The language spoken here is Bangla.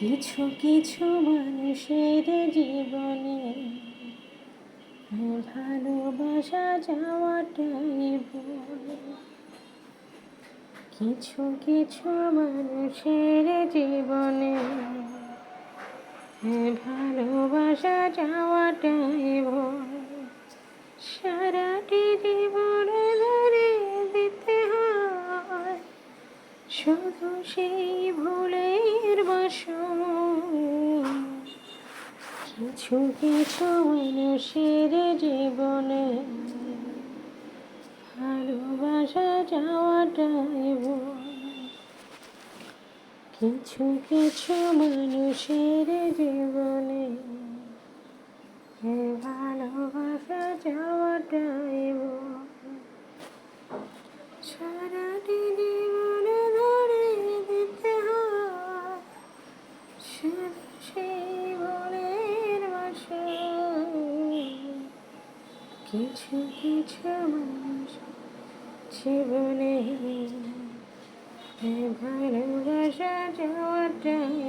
কিছু কিছু মানুষের জীবনে ভালোবাসা যাওয়াটাই ভুল। কিছু কিছু মানুষের জীবনে ভালোবাসা যাওয়াটাই সারাটি জীবন ধরে দিতে হয়, শুধু সেই ভুলের কিছু কিছু মানুষের জীবনে ভালোবাসা যাওয়াটাই কিছু কিছু মানুষের জীবনে ভালোবাসা যাওয়াটাই কিছু কিছু মানুষ জীবনে ভালোবাসা যাওয়াটাই